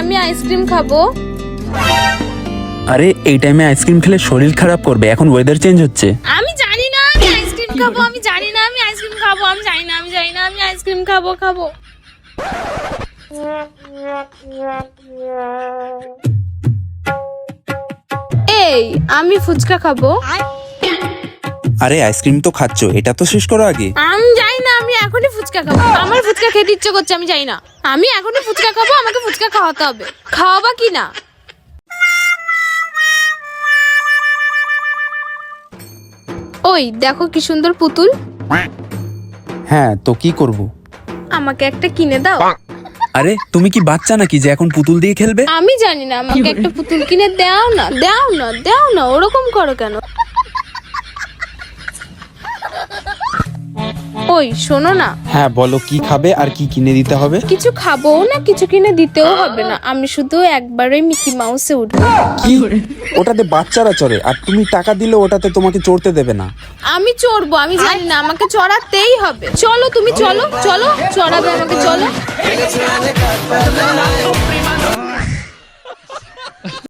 আমি আইসক্রিম খাব। আরে এই টাইমে আইসক্রিম খেলে শরীর খারাপ করবে এখন ওয়েদার চেঞ্জ হচ্ছে। আমি জানি না আমি আইসক্রিম খাব আমি জানি না আমি আইসক্রিম খাব আমি জানি না আমি জানি না আমি আইসক্রিম খাব খাব। এই আমি ফুচকা খাব। আরে আইসক্রিম তো খাচ্ছ এটা তো শেষ করো আগে। আমি এখনই ফুচকা খাব। আমার ফুচকা খেতে ইচ্ছে করছে আমি জানি না। আমি এখনই ফুচকা খাব আমাকে ফুচকা খাওয়াতে হবে। খাওয়াবা কি না? ওই দেখো কি সুন্দর পুতুল। হ্যাঁ তো কি করব? আমাকে একটা কিনে দাও। আরে তুমি কি বাচ্চা নাকি যে এখন পুতুল দিয়ে খেলবে? আমি জানি না আমাকে একটা পুতুল কিনে দাও না দাও না দাও না ওরকম করো কেন? ওই শোনো না। হ্যাঁ বলো কি খাবে আর কি কিনে দিতে হবে? কিছু খাব না কিছু কিনে দিতেও হবে না। আমি শুধু একবারই মিকি মাউসে উঠবো। কি? ওটাতে বাচ্চারা চড়ে আর তুমি টাকা দিলে ওটাতে তোমাকে চড়তে দেবে না। আমি চড়বো আমি জানি না আমাকে চড়াতেই হবে। চলো তুমি চলো চলো চড়াবে আমাকে চলো।